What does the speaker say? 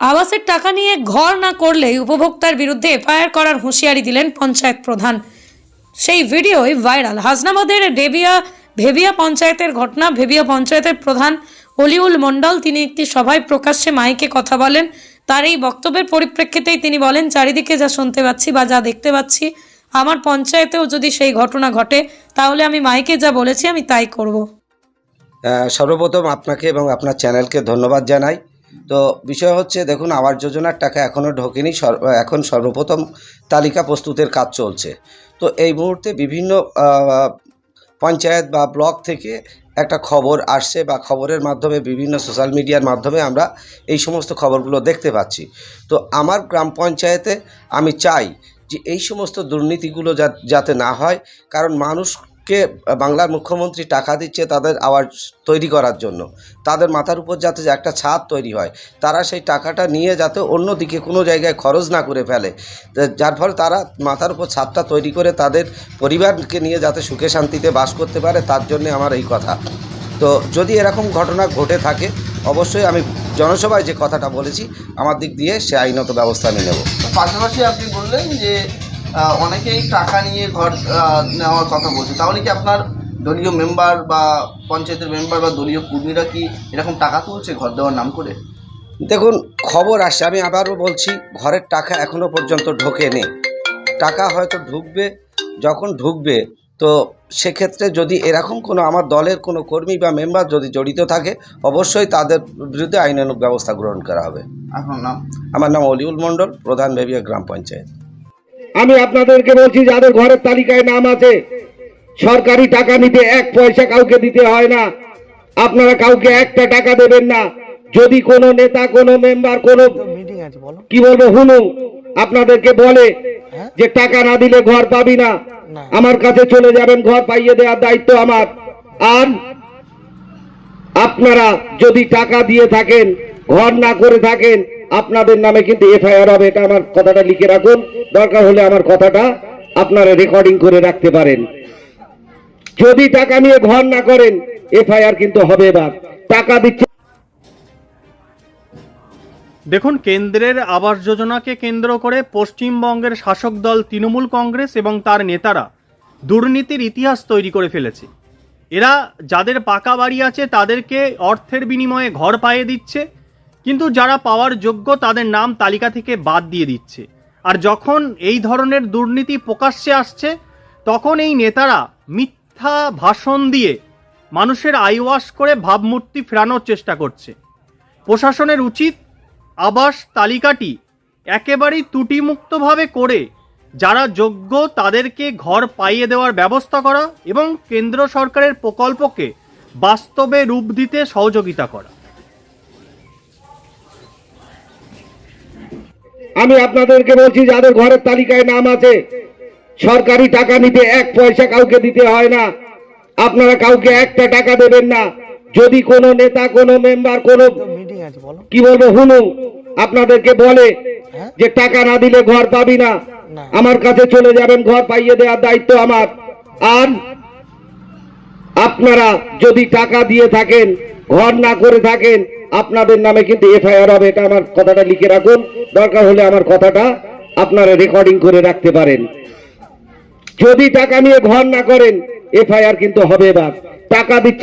আবাসের টাকা নিয়ে ঘর না করলেই উপভোক্তার বিরুদ্ধে এফআইআর করার হুঁশিয়ারি দিলেন পঞ্চায়েত প্রধান। সেই ভিডিওই ভাইরাল। হাসনাবাদের ডেবিয়া ভেবিয়া পঞ্চায়েতের ঘটনা, ভেবিয়া পঞ্চায়েতের প্রধান অলিউল মণ্ডল, তিনি একটি সভায় প্রকাশ্যে মাইকে কথা বলেন। তার এই বক্তব্যের পরিপ্রেক্ষিতেই তিনি বলেন, চারিদিকে যা শুনতে পাচ্ছি বা যা দেখতে পাচ্ছি, আমার পঞ্চায়েতেও যদি সেই ঘটনা ঘটে, তাহলে আমি মাইকে যা বলেছি আমি তাই করব। সর্বপ্রথম আপনাকে এবং আপনার চ্যানেলকে ধন্যবাদ জানাই। তো বিষয় হচ্ছে, দেখুন, আবাস যোজনার টাকা এখনও ঢোকেনি এখন সর্বপ্রথম তালিকা প্রস্তুতের কাজ চলছে। তো এই মুহূর্তে বিভিন্ন পঞ্চায়েত বা ব্লক থেকে একটা খবর আসছে বা খবরের মাধ্যমে, বিভিন্ন সোশ্যাল মিডিয়ার মাধ্যমে আমরা এই সমস্ত খবরগুলো দেখতে পাচ্ছি। তো আমার গ্রাম পঞ্চায়েতে আমি চাই যে এই সমস্ত দুর্নীতিগুলো যাতে না হয়, কারণ মানুষকে বাংলার মুখ্যমন্ত্রী টাকা দিচ্ছে তাদের আওয়াজ তৈরি করার জন্য। তাদের মাথার উপর যাতে একটা ছাদ তৈরি হয়, তারা সেই টাকাটা নিয়ে যাতে অন্য দিকে কোনো জায়গায় খরচ না করে ফেলে। যার ফলে তারা মাথার উপর ছাদটা তৈরি করে তাদের পরিবারকে নিয়ে যাতে সুখে শান্তিতে বাস করতে পারে, তার জন্য আমার এই কথা। তো যদি এরকম ঘটনা ঘটে থাকে, অবশ্যই আমি জনসভায় যে কথাটা বলেছি, আমার দিক দিয়ে সে আইনত ব্যবস্থা নিয়ে নেব। পাশাপাশি আপনি বললেন যে অনেকেই টাকা নিয়ে ঘর নেওয়ার কথা বলছে। তাহলে কি আপনার দলীয় মেম্বার বা পঞ্চায়েতের মেম্বার বা দলীয় কর্মীরা কি এরকম টাকা তুলছে ঘর দেওয়ার নাম করে? দেখুন খবর আসছে। আমি আবারও বলছি ঘরের টাকা এখনও পর্যন্ত ঢোকেনি। টাকা হয়তো ঢুকবে যখন ঢুকবে তো সেক্ষেত্রে যদি এরকম কোনো আমার দলের কোনো কর্মী বা মেম্বার যদি জড়িত থাকে অবশ্যই তাদের বিরুদ্ধে আইনানুগ ব্যবস্থা গ্রহণ করা হবে। আপনার নাম? আমার নাম অলিউল মণ্ডল প্রধান বেবিয়া গ্রাম পঞ্চায়েত। আমি আপনাদেরকে বলছি যাদের ঘরের তালিকায় নাম আছে সরকারি টাকা নিতে এক পয়সা কাউকে দিতে হয় না। আপনারা কাউকে একটা টাকা দেবেন না। যদি কোনো নেতা কোনো মেম্বার কোনো কি বলব হুনু আপনাদেরকে বলে যে টাকা না দিলে ঘর পাবি না। আমার কাছে চলে যাবেন ঘর পাইয়ে দেওয়ার দায়িত্ব আমার। আর আপনারা যদি টাকা দিয়ে থাকেন ঘর না করে থাকেন আপনাদের নামে কিন্তু এফআইআর হবে, এটা আমার কথাটা লিখে রাখুন। দরকার হলে আমার কথাটা আপনারা রেকর্ডিং করে রাখতে পারেন। যদি টাকা নিয়ে ঘর না করেন, এফআইআর কিন্তু হবে এবার। টাকা দিচ্ছে দেখুন, কেন্দ্রের আবাস যোজনাকে কেন্দ্র করে পশ্চিমবঙ্গের শাসক দল তৃণমূল কংগ্রেস এবং তার নেতারা দুর্নীতির ইতিহাস তৈরি করে ফেলেছে। এরা যাদের পাকা বাড়ি আছে, তাদেরকে অর্থের বিনিময়ে ঘর পাইয়ে দিচ্ছে। কিন্তু যারা পাওয়ার যোগ্য তাদের নাম তালিকা থেকে বাদ দিয়ে দিচ্ছে। আর যখন এই ধরনের দুর্নীতি প্রকাশ্যে আসছে, তখন এই নেতারা মিথ্যা ভাষণ দিয়ে মানুষের আইওয়াশ করে ভাবমূর্তি ফেরানোর চেষ্টা করছে। প্রশাসনের উচিত আবাস তালিকাটি একেবারেই ত্রুটিমুক্তভাবে করে যারা যোগ্য তাদেরকে ঘর পাইয়ে দেওয়ার ব্যবস্থা করা এবং কেন্দ্র সরকারের প্রকল্পকে বাস্তবে রূপ দিতে সহযোগিতা করা। আমি আপনাদেরকে বলছি যাদের ঘরের তালিকায় নাম আছে সরকারি টাকা নিতে এক পয়সা কাউকে দিতে হয় না। আপনারা কাউকে একটা টাকা দেবেন না। যদি কোনো নেতা কোনো মেম্বার কোনো কি বলব হুনু আপনাদেরকে বলে যে টাকা না দিলে ঘর পাবি না। আমার কাছে চলে যাবেন ঘর পাইয়ে দেওয়ার দায়িত্ব আমার। আর আপনারা যদি টাকা দিয়ে থাকেন ঘর না করে থাকেন আপনাদের নামে কিন্তু এফআইআর হবে, এটা আমার কথাটা লিখে রাখুন। দরকার হলে আমার কথাটা আপনারা রেকর্ডিং করে রাখতে পারেন। যদি টাকা নিয়ে ঘর না করেন, এফআইআর কিন্তু হবে এবার। টাকা দিচ্ছে